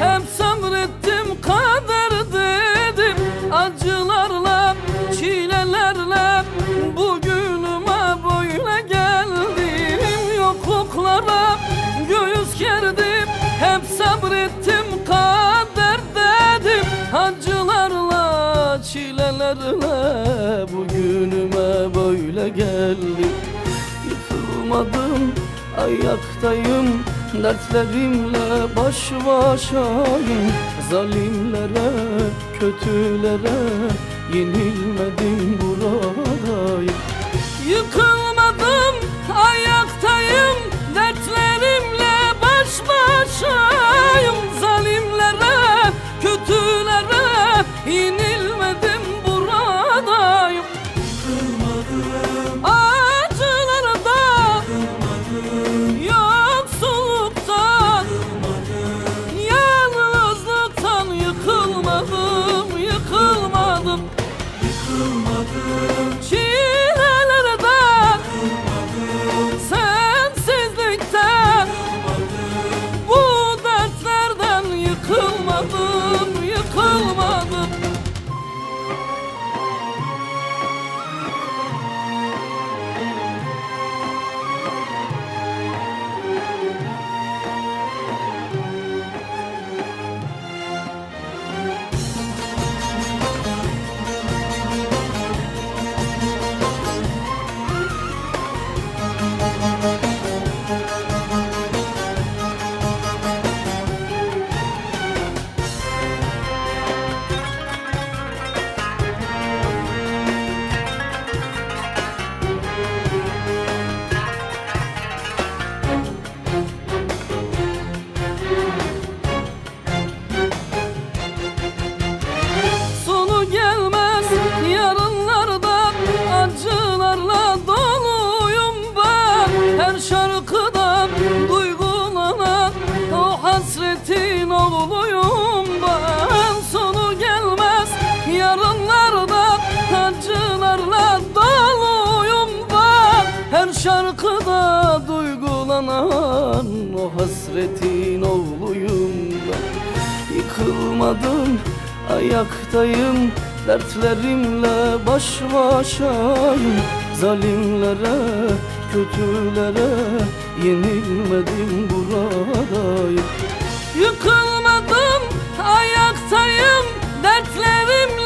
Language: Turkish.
Hep sabrettim kader dedim. Acılarla çilelerle Bugünüme böyle geldim. Yokluklara göğüs gerdim. Hep sabrettim kader dedim. Acılarla çilelerle Bugünüme böyle geldim. Yıkılmadım ayaktayım Dertlerimle baş başayım Zalimlere, kötülere Yenilmedim buradayım hasretin oğluyum Yıkılmadım ayaktayım Dertlerimle baş başayım. Zalimlere, kötülere Yenilmedim buradayım. Yıkılmadım ayaktayım Dertlerimle